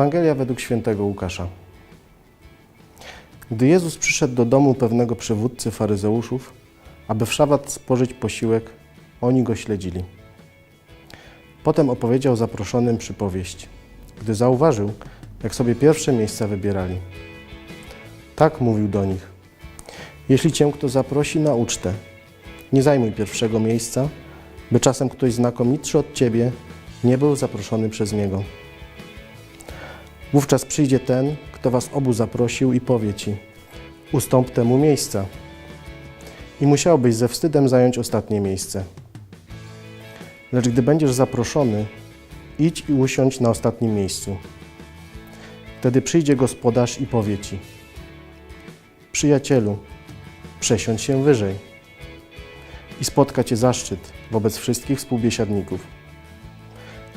Ewangelia według świętego Łukasza. Gdy Jezus przyszedł do domu pewnego przywódcy faryzeuszów, aby w szabat spożyć posiłek, oni go śledzili. Potem opowiedział zaproszonym przypowieść, gdy zauważył, jak sobie pierwsze miejsca wybierali. Tak mówił do nich. Jeśli cię kto zaprosi na ucztę, nie zajmuj pierwszego miejsca, by czasem ktoś znakomitszy od ciebie nie był zaproszony przez niego. Wówczas przyjdzie ten, kto was obu zaprosił i powie ci: Ustąp temu miejsca. I musiałbyś ze wstydem zająć ostatnie miejsce. Lecz gdy będziesz zaproszony, idź i usiądź na ostatnim miejscu. Wtedy przyjdzie gospodarz i powie ci: Przyjacielu, przesiądź się wyżej. I spotka cię zaszczyt wobec wszystkich współbiesiadników.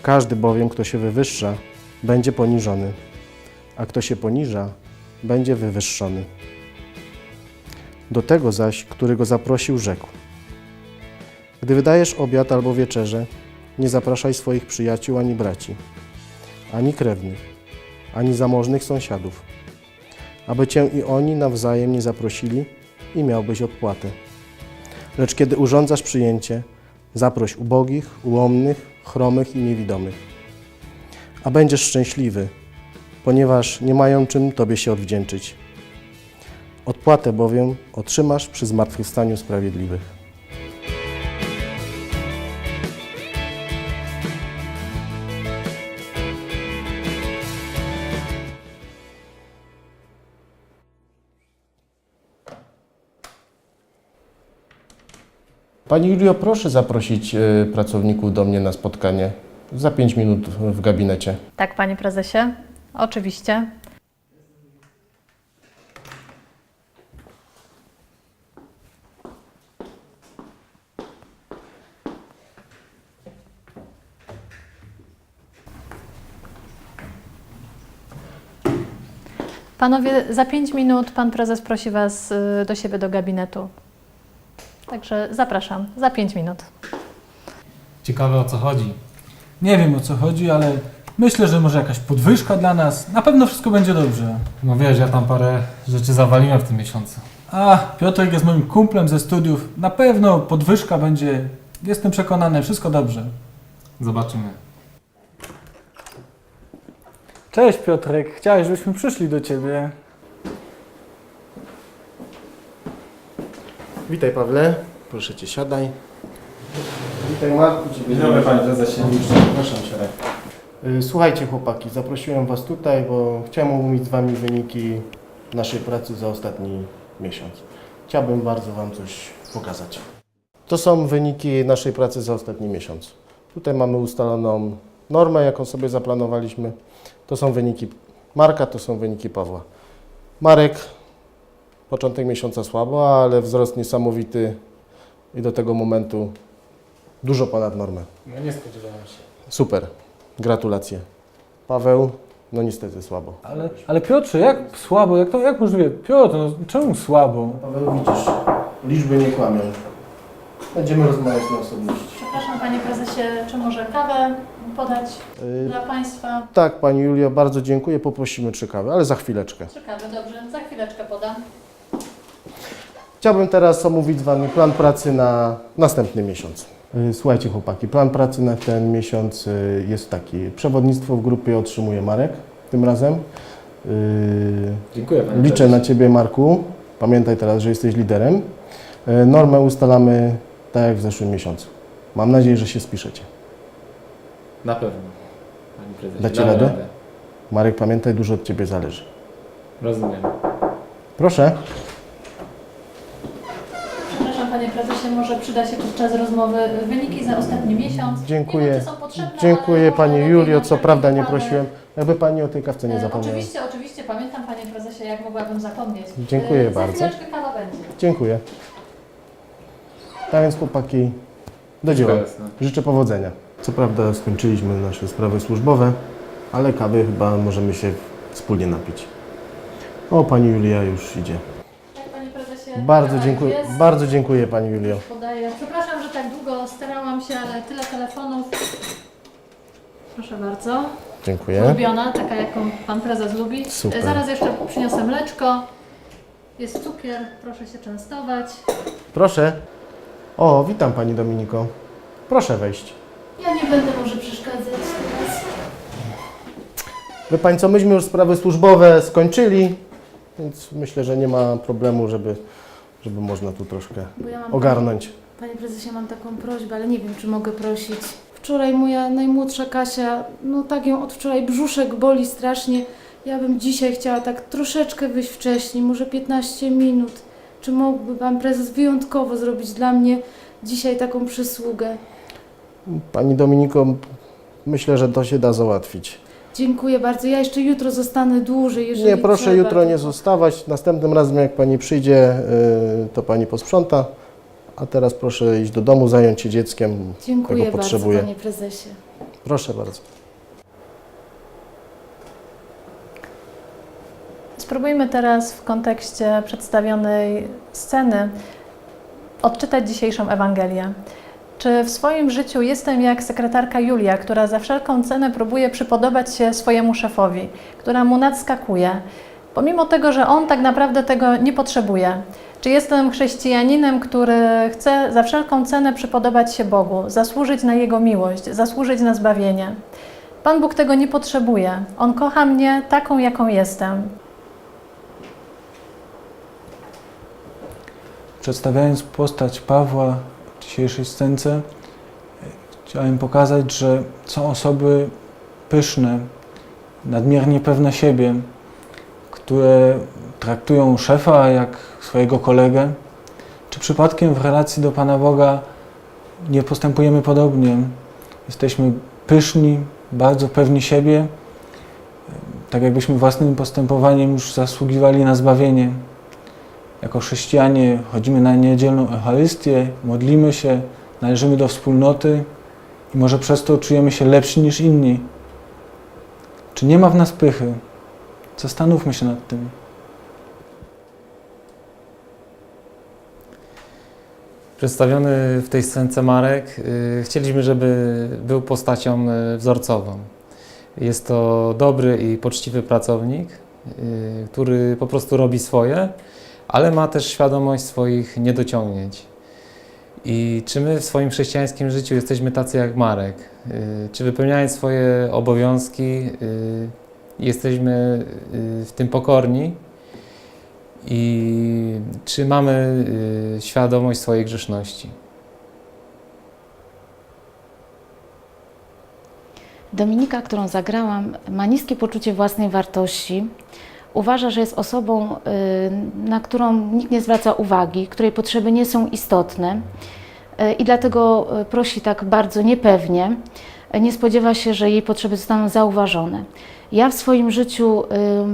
Każdy bowiem, kto się wywyższa, będzie poniżony, a kto się poniża, będzie wywyższony. Do tego zaś, który go zaprosił, rzekł: Gdy wydajesz obiad albo wieczerzę, nie zapraszaj swoich przyjaciół ani braci, ani krewnych, ani zamożnych sąsiadów, aby cię i oni nawzajem nie zaprosili i miałbyś odpłatę. Lecz kiedy urządzasz przyjęcie, zaproś ubogich, ułomnych, chromych i niewidomych. A będziesz szczęśliwy, ponieważ nie mają czym Tobie się odwdzięczyć. Odpłatę bowiem otrzymasz przy zmartwychwstaniu sprawiedliwych. Pani Julio, proszę zaprosić y, pracowników do mnie na spotkanie za 5 minut w gabinecie. Tak, panie prezesie? Oczywiście. Panowie, za pięć minut pan prezes prosi was y, do siebie do gabinetu. Także zapraszam, za pięć minut. Ciekawe o co chodzi. Nie wiem o co chodzi, ale myślę, że może jakaś podwyżka dla nas. Na pewno wszystko będzie dobrze. No wiesz, ja tam parę rzeczy zawaliłem w tym miesiącu. A, Piotrek jest moim kumplem ze studiów. Na pewno podwyżka będzie. Jestem przekonany, wszystko dobrze. Zobaczymy. Cześć Piotrek, chciałeś, żebyśmy przyszli do ciebie. Witaj Pawle, proszę Cię siadaj. Witaj Marku, Dzień dobry, panie prezesie. Proszę siadaj. Y, Słuchajcie chłopaki, zaprosiłem Was tutaj, bo chciałem omówić z Wami wyniki naszej pracy za ostatni miesiąc. Chciałbym bardzo Wam coś pokazać. To są wyniki naszej pracy za ostatni miesiąc. Tutaj mamy ustaloną normę, jaką sobie zaplanowaliśmy. To są wyniki Marka, to są wyniki Pawła. Marek, początek miesiąca słabo, ale wzrost niesamowity i do tego momentu dużo ponad normę. No nie spodziewałem się. Super, gratulacje. Paweł, no niestety słabo. Ale, ale Piotrze, jak słabo, jak to, jak możliwe? Piotr, no czemu słabo? Paweł, widzisz, liczby nie kłamią. Będziemy rozmawiać na osobności. Przepraszam panie prezesie, czy może kawę podać Yy, dla państwa? tak, Pani Julio, bardzo dziękuję. Poprosimy trzy kawy, ale za chwileczkę. Trzy kawy, dobrze, za chwileczkę podam. Chciałbym teraz omówić z Wami plan pracy na następny miesiąc. Yy, Słuchajcie chłopaki, plan pracy na ten miesiąc yy, jest taki. Przewodnictwo w grupie otrzymuje Marek tym razem. Yy, Dziękuję panie Liczę na Ciebie, Marku. Pamiętaj teraz, że jesteś liderem. E, Normę ustalamy tak jak w zeszłym miesiącu. Mam nadzieję, że się spiszecie. Na pewno. Panie prezesie. Dacie damy radę? Marek, pamiętaj, dużo od Ciebie zależy. Rozumiem. Proszę. Prezesie, może przyda się podczas rozmowy wyniki za ostatni miesiąc. Dziękuję. Nie wiem, czy są potrzebne, Dziękuję ale Pani Julio, co prawda nie prosiłem. Jakby Pani o tej kawce nie E, zapomniała. Oczywiście, oczywiście, pamiętam panie prezesie, jak mogłabym zapomnieć. Dziękuję E, bardzo. Za chwileczkę kawa będzie. Dziękuję. Tak więc chłopaki, do dzieła. Jasne. Życzę powodzenia. Co prawda skończyliśmy nasze sprawy służbowe, ale kawy chyba możemy się wspólnie napić. O, Pani Julia już idzie. Bardzo kawa dziękuję, jest. bardzo dziękuję Pani Julio. Podaję. Przepraszam, że tak długo starałam się, ale tyle telefonów. Proszę bardzo. Dziękuję. ulubiona, taka jaką Pan Prezes lubi. Super. E, Zaraz jeszcze przyniosę mleczko. Jest cukier, proszę się częstować. Proszę. O, witam Pani Dominiko. Proszę wejść. Ja nie będę może przeszkadzać teraz. Wie Pani co, myśmy już sprawy służbowe skończyli, więc myślę, że nie ma problemu, żeby, żeby można tu troszkę Bo ja mam, ogarnąć. Panie prezesie, mam taką prośbę, ale nie wiem, czy mogę prosić. Wczoraj moja najmłodsza Kasia, no tak ją od wczoraj brzuszek boli strasznie. Ja bym dzisiaj chciała tak troszeczkę wyjść wcześniej, może 15 minut. Czy mógłby Pan Prezes wyjątkowo zrobić dla mnie dzisiaj taką przysługę? Pani Dominiko, myślę, że to się da załatwić. Dziękuję bardzo. Ja jeszcze jutro zostanę dłużej, jeżeli Nie, proszę trzeba. jutro nie zostawać. Następnym razem, jak Pani przyjdzie, y, to Pani posprząta. A teraz proszę iść do domu, zająć się dzieckiem, Dziękuję tego bardzo, potrzebuje. Panie Prezesie. Proszę bardzo. Spróbujmy teraz w kontekście przedstawionej sceny odczytać dzisiejszą Ewangelię. Czy w swoim życiu jestem jak sekretarka Julia, która za wszelką cenę próbuje przypodobać się swojemu szefowi, która mu nadskakuje, pomimo tego, że on tak naprawdę tego nie potrzebuje? Czy jestem chrześcijaninem, który chce za wszelką cenę przypodobać się Bogu, zasłużyć na Jego miłość, zasłużyć na zbawienie? Pan Bóg tego nie potrzebuje. On kocha mnie taką, jaką jestem. Przedstawiając postać Pawła dzisiejszej scence, chciałem pokazać, że są osoby pyszne, nadmiernie pewne siebie, które traktują szefa jak swojego kolegę. Czy przypadkiem w relacji do Pana Boga nie postępujemy podobnie? Jesteśmy pyszni, bardzo pewni siebie, tak jakbyśmy własnym postępowaniem już zasługiwali na zbawienie. Jako chrześcijanie chodzimy na niedzielną Eucharystię, modlimy się, należymy do wspólnoty i może przez to czujemy się lepsi niż inni. Czy nie ma w nas pychy? Zastanówmy się nad tym. Przedstawiony w tej scence Marek, y, chcieliśmy, żeby był postacią y, wzorcową. Jest to dobry i poczciwy pracownik, y, który po prostu robi swoje, ale ma też świadomość swoich niedociągnięć. I czy my w swoim chrześcijańskim życiu jesteśmy tacy jak Marek? Y, Czy wypełniając swoje obowiązki, y, jesteśmy y, w tym pokorni? I czy mamy świadomość swojej grzeszności? Dominika, którą zagrałam, ma niskie poczucie własnej wartości. Uważa, że jest osobą, y, na którą nikt nie zwraca uwagi, której potrzeby nie są istotne y, i dlatego y, prosi tak bardzo niepewnie. Nie spodziewa się, że jej potrzeby zostaną zauważone. Ja w swoim życiu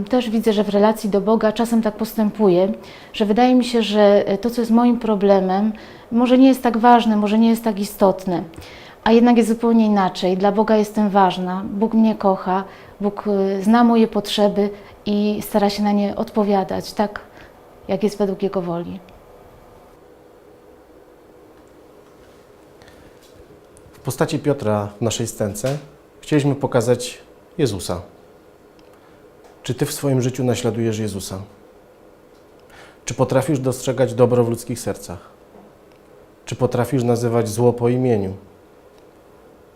też widzę, że w relacji do Boga czasem tak postępuję, że wydaje mi się, że to, co jest moim problemem, może nie jest tak ważne, może nie jest tak istotne a jednak jest zupełnie inaczej. Dla Boga jestem ważna, Bóg mnie kocha, Bóg y, zna moje potrzeby i stara się na nie odpowiadać, tak jak jest według Jego woli. W postaci Piotra w naszej scence chcieliśmy pokazać Jezusa. Czy Ty w swoim życiu naśladujesz Jezusa? Czy potrafisz dostrzegać dobro w ludzkich sercach? Czy potrafisz nazywać zło po imieniu?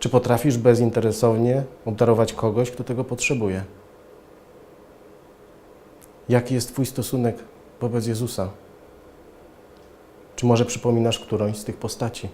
Czy potrafisz bezinteresownie obdarować kogoś, kto tego potrzebuje? Jaki jest Twój stosunek wobec Jezusa? Czy może przypominasz którąś z tych postaci?